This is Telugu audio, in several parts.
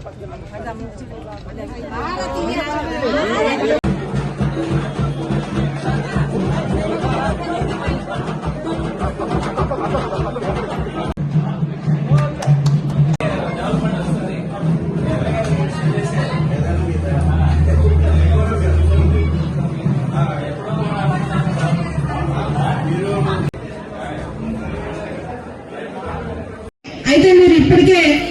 అయితే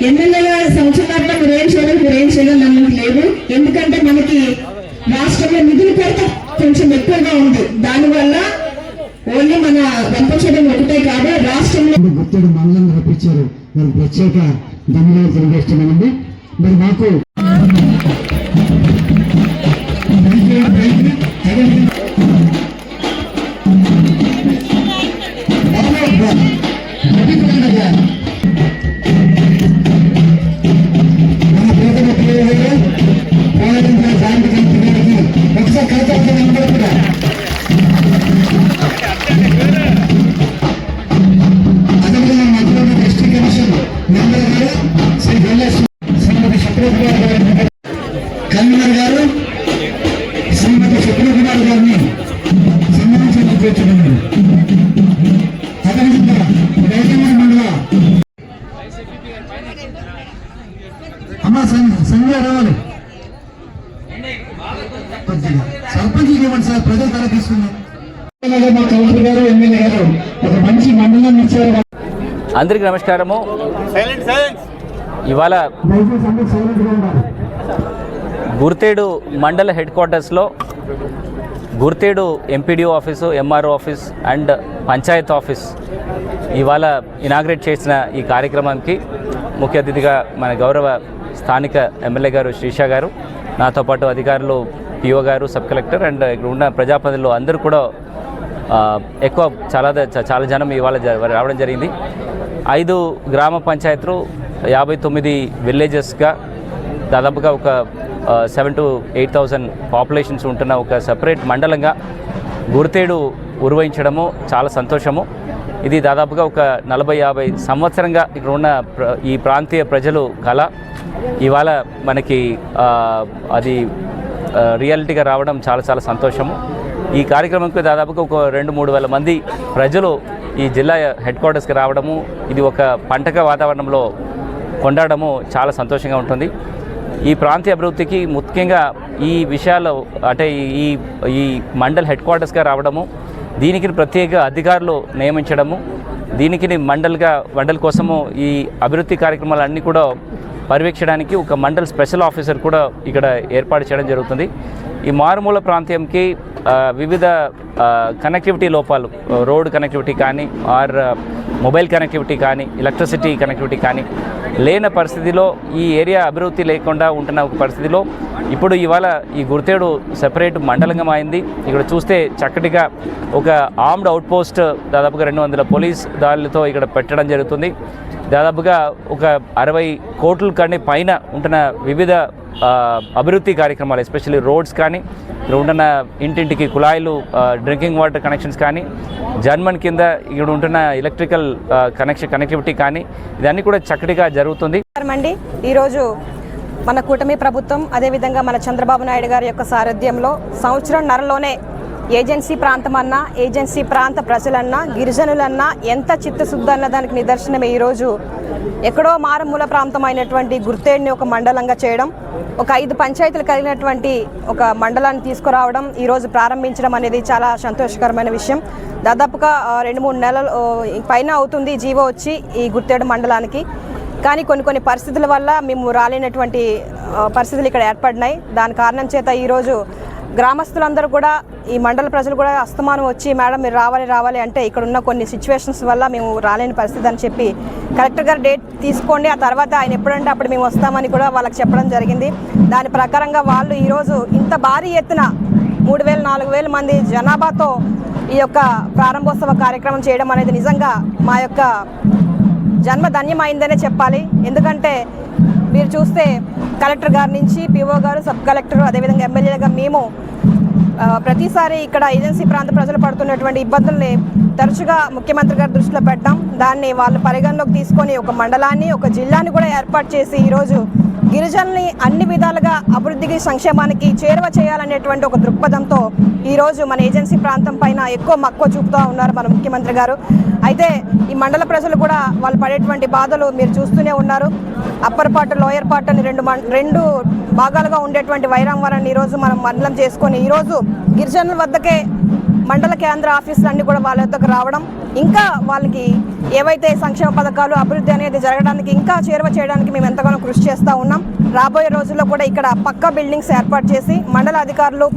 ఎన్నెన్న ఎమ్మెల్యేగా సంవత్సరాల్లో మీరు ఏం చేయలేదు మీరు ఏం చేయలేదు అన్నది లేదు. ఎందుకంటే మనకి రాష్ట్రంలో నిధులు కొరత కొంచెం ఎక్కువగా ఉంది. దానివల్ల ఓన్లీ మన రంపచోడం ఒకటే కాదు రాష్ట్రంలో గుర్తుడు మండలం రప్పించారు వారికి ప్రత్యేక ధన్యవాదాలు తెలియజేస్తున్నామండి. మరి మాకు శ్రీ గల్లేశ్వర శ్రీమతి శుక్రకుమార్ గారు కన్వీనర్ గారు శ్రీమతి గారిని సన్మానించి కూర్చున్నారు అదేవిధంగా మండల అమ్మ సంఘ రావాలి కొద్దిగా సర్పంచ్ ఇవ్వండి సార్ ప్రజలు తల తీసుకున్నాం మా కలెక్టర్ గారు ఎమ్మెల్యే గారు ఒక మంచి మండలం ఇచ్చారు అందరికీ నమస్కారము. ఇవాళ గుర్తేడు మండల హెడ్ క్వార్టర్స్లో Gurthedu MPDO office MRO office and panchayat office ఇవాళ ఇనాగ్రేట్ చేసిన ఈ కార్యక్రమానికి ముఖ్య అతిథిగా మన గౌరవ స్థానిక ఎమ్మెల్యే గారు శ్రీషా గారు నాతో పాటు అధికారులు పిఓ గారు సబ్ కలెక్టర్ అండ్ ఇక్కడ ఉన్న ప్రజాప్రతినిధులు అందరూ కూడా ఎక్కువ చాలా చాలా జనం ఇవాళ రావడం జరిగింది. ఐదు గ్రామ పంచాయతీలు యాభై తొమ్మిది విలేజెస్గా దాదాపుగా ఒక seven to eight thousand populations ఉంటున్న ఒక సపరేట్ మండలంగా గుర్తేడు ఉరువహించడము చాలా సంతోషము. ఇది దాదాపుగా ఒక నలభై యాభై సంవత్సరంగా ఇక్కడ ఉన్న ఈ ప్రాంతీయ ప్రజలు కళ ఇవాళ మనకి అది రియాలిటీగా రావడం చాలా చాలా సంతోషము. ఈ కార్యక్రమంకి దాదాపుగా ఒక రెండు మూడు వేల మంది ప్రజలు ఈ జిల్లా హెడ్ క్వార్టర్స్కి రావడము ఇది ఒక పంటక వాతావరణంలో కొండడము చాలా సంతోషంగా ఉంటుంది. ఈ ప్రాంతీయ అభివృద్ధికి ముఖ్యంగా ఈ విషయాలు అంటే ఈ ఈ మండల్ హెడ్ క్వార్టర్స్గా రావడము దీనికి ప్రత్యేక అధికారులు నియమించడము దీనికి మండల్గా మండల్ కోసము ఈ అభివృద్ధి కార్యక్రమాలన్నీ కూడా పర్యవేక్షడానికి ఒక మండల్ స్పెషల్ ఆఫీసర్ కూడా ఇక్కడ ఏర్పాటు చేయడం జరుగుతుంది. ఈ మారుమూల ప్రాంతంకి వివిధ కనెక్టివిటీ లోపాలు రోడ్ కనెక్టివిటీ కానీ ఆర్ మొబైల్ కనెక్టివిటీ కానీ ఎలక్ట్రిసిటీ కనెక్టివిటీ కానీ లేని పరిస్థితిలో ఈ ఏరియా అభివృద్ధి లేకుండా ఉంటున్న ఒక పరిస్థితిలో ఇప్పుడు ఇవాళ ఈ గుర్తేడు సెపరేట్ మండలంగా అయింది ఇక్కడ చూస్తే చక్కటిగా ఒక ఆర్మ్డ్ అవుట్పోస్ట్ దాదాపుగా రెండు వందల పోలీస్ దాడులతో ఇక్కడ పెట్టడం జరుగుతుంది. దాదాపుగా ఒక అరవై కోట్ల కంటే పైన ఉంటున్న వివిధ అభివృద్ధి కార్యక్రమాలు ఎస్పెషల్లీ రోడ్స్ కానీ ఇక్కడ ఉంటున్న ఇంటింటికి కుళాయిలు డ్రింకింగ్ వాటర్ కనెక్షన్స్ కానీ జర్మన్ కింద ఇక్కడ ఉంటున్న ఎలక్ట్రికల్ కనెక్షన్ కనెక్టివిటీ కానీ ఇదన్నీ కూడా చక్కటిగా జరుగుతుంది. అండి ఈరోజు మన కూటమి ప్రభుత్వం అదేవిధంగా మన చంద్రబాబు నాయుడు గారి యొక్క సారథ్యంలో సంవత్సరం నరలోనే ఏజెన్సీ ప్రాంతం అన్నా ఏజెన్సీ ప్రాంత ప్రజలన్నా గిరిజనులన్నా ఎంత చిత్తశుద్ధి అన్న దానికి నిదర్శనమే ఈరోజు. ఎక్కడో మారుమూల ప్రాంతం అయినటువంటి గుర్తేడిని ఒక మండలంగా చేయడం ఒక ఐదు పంచాయతీలు కలిగినటువంటి ఒక మండలాన్ని తీసుకురావడం ఈరోజు ప్రారంభించడం అనేది చాలా సంతోషకరమైన విషయం. దాదాపుగా రెండు మూడు నెలలు పైన అవుతుంది జీవో వచ్చి ఈ గుర్తేడు మండలానికి. కానీ కొన్ని కొన్ని పరిస్థితుల వల్ల మేము రాలేనటువంటి పరిస్థితులు ఇక్కడ ఏర్పడినాయి. దాని కారణం చేత ఈరోజు గ్రామస్తులందరూ కూడా ఈ మండల ప్రజలు కూడా అస్తమానం వచ్చి మేడం మీరు రావాలి రావాలి అంటే ఇక్కడ ఉన్న కొన్ని సిచ్యువేషన్స్ వల్ల మేము రాలేని పరిస్థితి అని చెప్పి కలెక్టర్ గారు డేట్ తీసుకోండి. ఆ తర్వాత ఆయన ఎప్పుడంటే అప్పుడు మేము వస్తామని కూడా వాళ్ళకి చెప్పడం జరిగింది. దాని ప్రకారంగా వాళ్ళు ఈరోజు ఇంత భారీ ఎత్తున మూడు వేల నాలుగు వేల మంది జనాభాతో ఈ యొక్క ప్రారంభోత్సవ కార్యక్రమం చేయడం అనేది నిజంగా మా యొక్క జన్మ ధన్యమైందనే చెప్పాలి. ఎందుకంటే మీరు చూస్తే కలెక్టర్ గారి నుంచి పిఓ గారు సబ్ కలెక్టర్ అదేవిధంగా ఎమ్మెల్యేగా మేము ప్రతిసారి ఇక్కడ ఏజెన్సీ ప్రాంత ప్రజలు పడుతున్నటువంటి ఇబ్బందుల్ని తరచుగా ముఖ్యమంత్రి గారి దృష్టిలో పెట్టాం దాన్ని వాళ్ళు పరిగణలోకి తీసుకొని ఒక మండలాన్ని ఒక జిల్లాని కూడా ఏర్పాటు చేసి ఈరోజు గిరిజనుల్ని అన్ని విధాలుగా అభివృద్ధికి సంక్షేమానికి చేరువ చేయాలనేటువంటి ఒక దృక్పథంతో ఈరోజు మన ఏజెన్సీ ప్రాంతం పైన ఎక్కువ మక్కువ చూపుతూ ఉన్నారు మన ముఖ్యమంత్రి గారు. అయితే ఈ మండల ప్రజలు కూడా వాళ్ళు పడేటువంటి బాధలు మీరు చూస్తూనే ఉన్నారు. అప్పర్ పార్ట్ లోయర్ పార్ట్ అని రెండు రెండు భాగాలుగా ఉండేటువంటి వైరాంవరాన్ని ఈరోజు మనం మండలం చేసుకొని ఈరోజు గిరిజనుల వద్దకే మండల కేంద్ర ఆఫీసులన్నీ కూడా వాళ్ళ వద్దకు రావడం ఇంకా వాళ్ళకి ఏవైతే సంక్షేమ పథకాలు అభివృద్ధి అనేది జరగడానికి ఇంకా చేరువ చేయడానికి మేము ఎంతగానో కృషి చేస్తూ ఉన్నాం. రాబోయే రోజుల్లో కూడా ఇక్కడ పక్క బిల్డింగ్స్ ఏర్పాటు చేసి మండల అధికారులు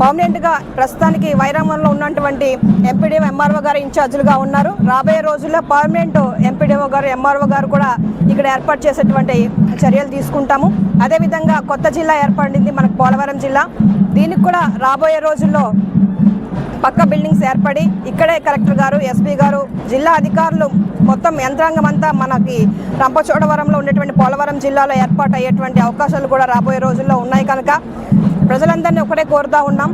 పర్మనెంట్గా ప్రస్తుతానికి వైరామంలో ఉన్నటువంటి ఎంపీడీఓ ఎంఆర్ఓ గారు ఇన్ఛార్జీలుగా ఉన్నారు. రాబోయే రోజుల్లో పర్మనెంట్ ఎంపీడీఓ గారు ఎంఆర్ఓ గారు కూడా ఇక్కడ ఏర్పాటు చేసేటువంటి చర్యలు తీసుకుంటాము. అదేవిధంగా కొత్త జిల్లా ఏర్పడింది మనకు పోలవరం జిల్లా. దీనికి కూడా రాబోయే రోజుల్లో పక్క బిల్డింగ్స్ ఏర్పడి ఇక్కడే కలెక్టర్ గారు ఎస్పీ గారు జిల్లా అధికారులు మొత్తం యంత్రాంగం అంతా మనకి రంపచోడవరంలో ఉండేటువంటి పోలవరం జిల్లాలో ఏర్పాటు అయ్యేటువంటి అవకాశాలు కూడా రాబోయే రోజుల్లో ఉన్నాయి కనుక ప్రజలందరినీ ఒకటే కోరుతా ఉన్నాం.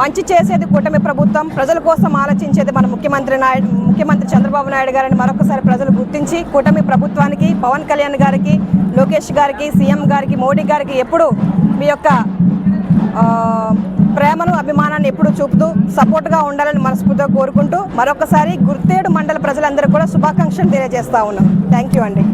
మంచి చేసేది కూటమి ప్రభుత్వం. ప్రజల కోసం ఆలోచించేది మన ముఖ్యమంత్రి నాయుడు ముఖ్యమంత్రి చంద్రబాబు నాయుడు గారిని మరొకసారి ప్రజలు గుర్తించి కూటమి ప్రభుత్వానికి పవన్ కళ్యాణ్ గారికి లోకేష్ గారికి సీఎం గారికి మోడీ గారికి ఎప్పుడు మీ యొక్క ప్రేమను అభిమానాన్ని ఎప్పుడు చూపుతూ సపోర్ట్గా ఉండాలని మనస్ఫూర్తిగా కోరుకుంటూ మరొకసారి గుర్తేడు మండల ప్రజలందరూ కూడా శుభాకాంక్షలు తెలియజేస్తా ఉన్నాం. థ్యాంక్ యూ అండి.